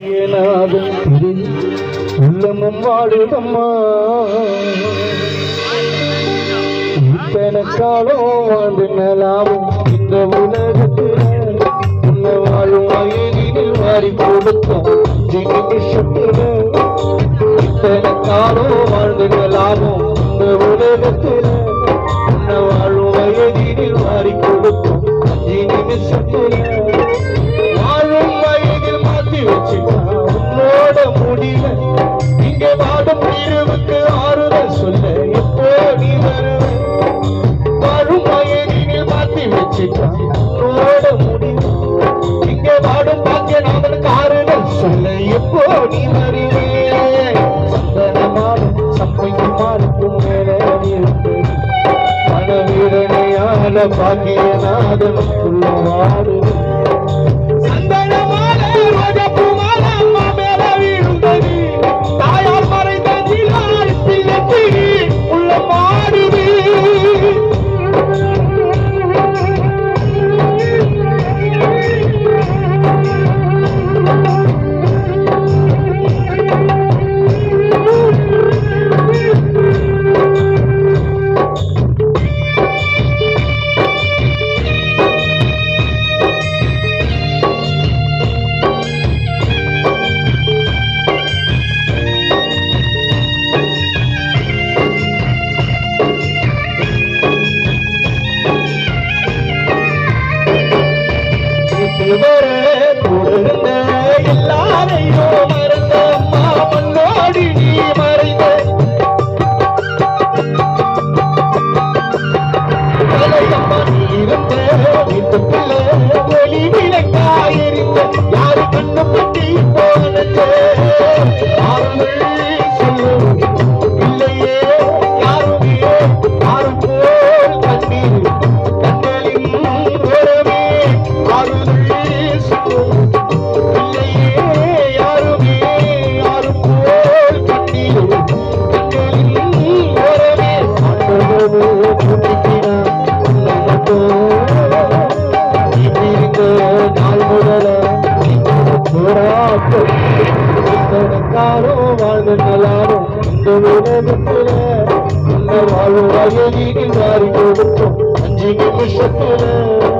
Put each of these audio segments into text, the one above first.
ஏனாதும் திரு உள்ளமும் வாழுதம்மா. இப்பெனக்காலும் வாழ்ந்து நலாவும் இந்த உலகத்தில் உன்னை வாழும் வயதில் வாரி கொடுத்தோம். இப்பெனக்காலும் வாழ்ந்து நலாவும் இந்த உலகத்தில் పాకే నాదం కుల్లవారు Constituição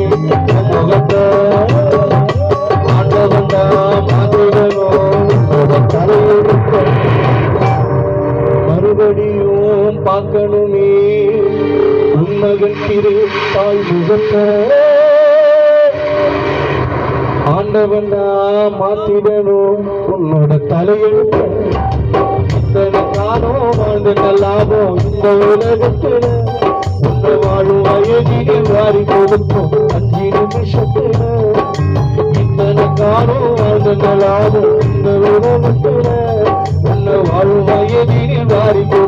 பார்க்கணுமே. உண்மகள் திரு தாய் முகத்த ஆண்டவன் நான் மாத்திடணும் உன்னோட தலையெழுத்த இத்தனை காலம் வாழ்ந்துட்ட லாபம் இந்த உலகத்துல உன்னை வாழும் வயதிலே வாரி கொடுக்கும் அஞ்சு நிமிஷத்துல. இத்தனை காலம் வாழ்ந்துட்ட லாபம் இந்த உலகத்துல உன்னை வாழும் வயதிலே வாரி கொடுக்கும்